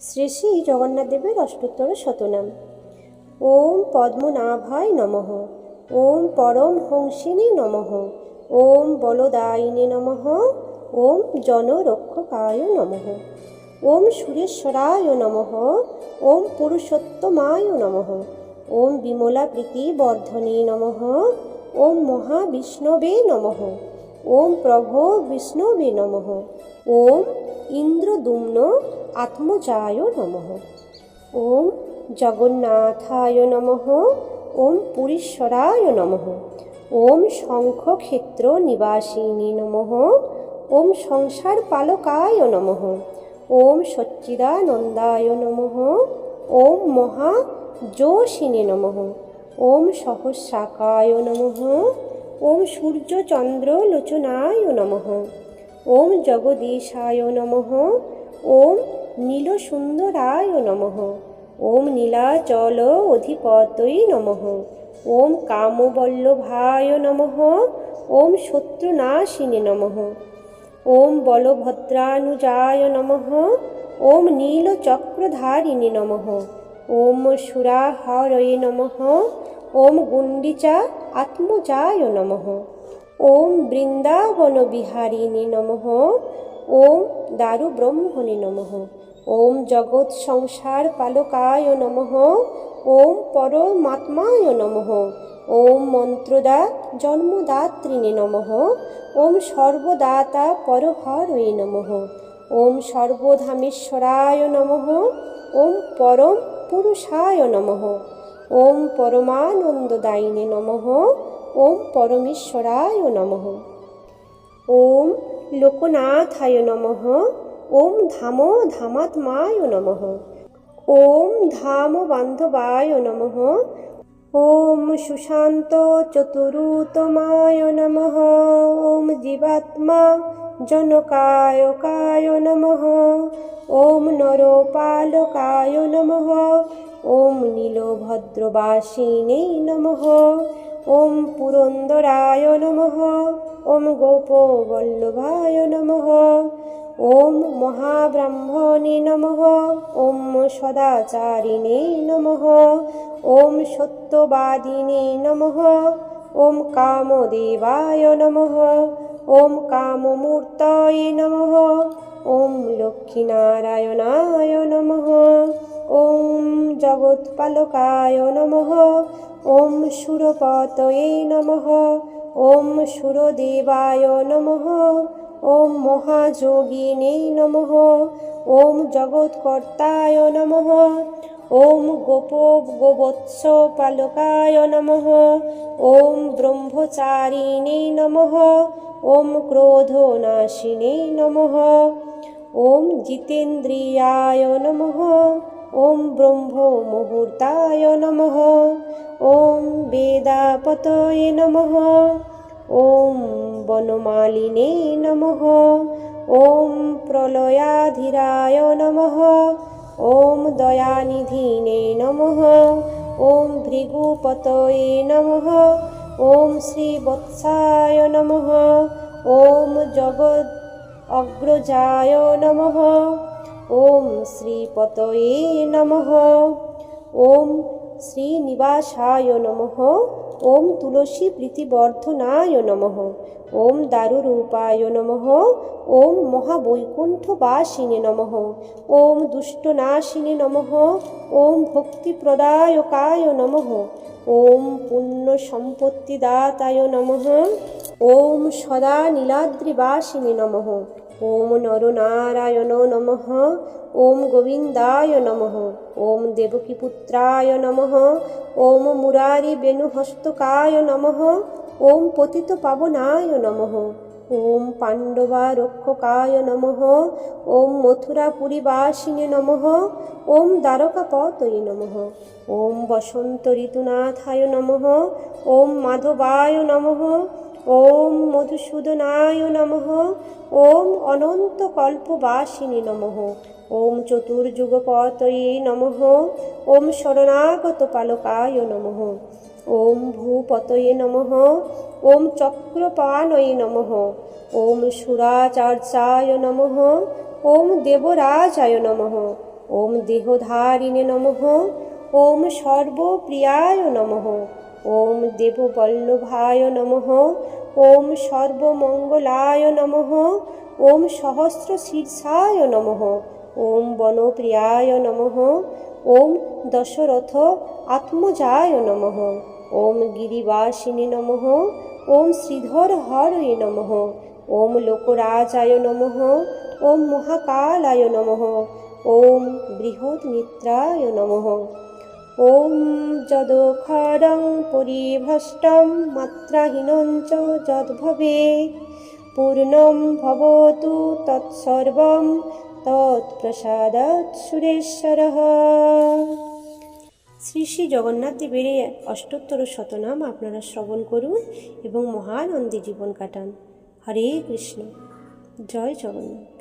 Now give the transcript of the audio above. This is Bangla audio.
শ্রী শ্রী জগন্নাথ দেবের অষ্টোত্তর শতনাম। ওম পদ্মনাভায় নমঃ। ওম পরম হংসিনী নমঃ। ওম বলদায়িনী নমঃ। ওম জনরক্ষকায় নমঃ। ওম সুরেশ্বরায় নমঃ। ওম পুরুষোত্তমায় নমঃ। ওম বিমলা প্রীতি বর্ধনে নমঃ। ওম মহাবিষ্ণবে নমঃ। ওম প্রভো বিষ্ণবে নমঃ। ওম ইন্দ্রদুম্ন আত্মজায় নমঃ ওম জগন্নাথায় নমঃ ওম পুরীশ্বরায় নমঃ ওম শঙ্খক্ষেত্র নিবাসিনী নমঃ ওম সংসার পালকায় নমঃ ওম সচ্চিদানন্দায় নমঃ ওম মহা যোশিনে নমঃ ওম সহস্রাকায় নমঃ ওম সূর্যচন্দ্র লোচনায় নমঃ ওম জগদীশায় নমঃ ওম নীলসুন্দরায় নমঃ। ওম নীলাচল অধিপতৈ নমঃ। ওম কামবল্লভায় নমঃ। ওম শত্রুনাশিনে নমঃ। ওম বলভদ্রানুজায় নমঃ। ওম নীলচক্রধারিণী নমঃ। ওম সুরাহরয়ে নমঃ। ওম গুণ্ডিচা আত্মজায় নমঃ। ওম বৃন্দাবনবিহারিণী নমঃ। ওম দারুব্রহ্মণে নমঃ। ওম জগৎ সংসার পালকায় নমঃ। ওম পরমাত্মায় নমঃ। ওম মন্ত্রদা জন্মদাত্রিণে নমঃ। ওম সর্বদাতা পরহরয়ে নমঃ। ওম সর্বধামেশ্বরায় নমঃ। ওম পরম পুরুষায় নমঃ। ওম পরমানন্দদায়িনে নমঃ। ওম পরমেশ্বরায় নমঃ। ওম লোকনাথায় নমঃ। ওম ধাম ধামাত্মায় নমঃ। ওম ধাম বান্ধবায় নমঃ। ওম সুশান্ত চতুরুতমায় নমঃ। ওম জীবাত্মা জনকায়কায় নমঃ। ওম নরপালকায় নমঃ। ওম নীলভদ্রবাসিনে নমঃ। ওম পুরন্দরায় নমঃ। ওম গোপবল্লভায় নমঃ। ওম মহাব্রাহ্মণে নমঃ। ওম সদাচারিণে নমঃ। ওম সত্যবাদিনে নমঃ। ওম কামদেবায় নমঃ। ওম কামমূর্তয়ে নমঃ। ওম লক্ষ্মীনারায়ণায় নমঃ। ওম জগৎপালকায় নমঃ। ওম সুরপতয়ে নমঃ। ওম সুরদেবায় নমঃ। ওম মহাযোগিনে নমঃ। ওম জগৎকর্তায় নমঃ। ওম গোপ গোবৎস পালকায় নমঃ। ওম ব্রহ্মচারিণে নমঃ। ওম ক্রোধনাশিনে নমঃ। ওম জিতেন্দ্রিয়ায় নমঃ। ওম ব্রহ্ম মুহূর্তায় নমঃ। ওম বেদাপতয়ে নমঃ। ওম বনমালিনে নমঃ। ওম প্রলয়াধীরায় নমঃ। ওম দয়ানিধিনে নমঃ। ওম ভৃগুপতয়ে নমঃ। ওম শ্রীবৎসায় নমঃ। ওম জগৎ অগ্রজায় নমঃ। ওম শ্রীপতয়ে নমঃ। ওম শ্রীনিবাসায় নমঃ। ওম তুলসী প্রীতিবর্ধনায় নমঃ। ওম দারুরূপায় নমঃ। ওম মহাবৈকুণ্ঠবাসিনে নমঃ। ওম দুষ্টনাশিনে নমঃ। ওম ভক্তিপ্রদায়কায় নমঃ। ওম পুণ্যসম্পত্তিদাতায় নমঃ। ওম সদা নীলাদ্রিবাসিনে নমঃ। ওম নরনারায়ণ নমঃ ওম গোবিন্দায় নমঃ ওম দেবকীপুত্রায় নমঃ ওম মুরারি বেণুহস্তকায় নমঃ ওম পতিতপাবনায় নমঃ ওম পাণ্ডবা রক্ষকায় নমঃ ওম মথুরাপুরীবাসিনে নমঃ ওম দ্বারকাপতয়ে নমঃ ওম বসন্ত ঋতুনাথায় নমঃ ওম মাধবায় নমঃ ওম মধুসূদনায় নমঃ। ওম অনন্তকল্পবাসিনী নমঃ। ওম চতুর্যুগপতয়ে নমঃ। ওম শরণাগত পালকায় নমঃ। ওম ভূপতয়ে নমঃ। ওম চক্রপাণয়ে নমঃ। ওম সুরাচার্যায় নমঃ। ওম দেবরাজায় নমঃ। ওম দেহধারিণে নমঃ। ওম সর্বপ্রিয়ায় নমঃ। ওম দেববল্লভায় নমঃ। ওম সর্বমঙ্গলায় নমঃ। ওম সহস্র শীর্ষায় নমঃ। ওম বনপ্রিয়ায় নমঃ। ওম দশরথ আত্মজায় নমঃ। ওম গিরিবাসিনী নমঃ। ওম শ্রীধর হরয়ে নমঃ। ওম লোকরাজায় নমঃ। ওম মহাকালায় নমঃ। ওম বৃহৎমিত্রায় নমঃ। ওম যদখরং পরিভ্রষ্টং মাত্রাহীনং চ যদ্ভবে, পূর্ণং ভবতু তৎসর্বং তৎপ্রসাদাৎ সুরেশ্বরः। শ্রী শ্রী জগন্নাথ দেবের অষ্টোত্তর শতনাম আপনারা শ্রবণ করুন এবং মহানন্দে জীবন কাটান। হরে কৃষ্ণ। জয় জগন্নাথ।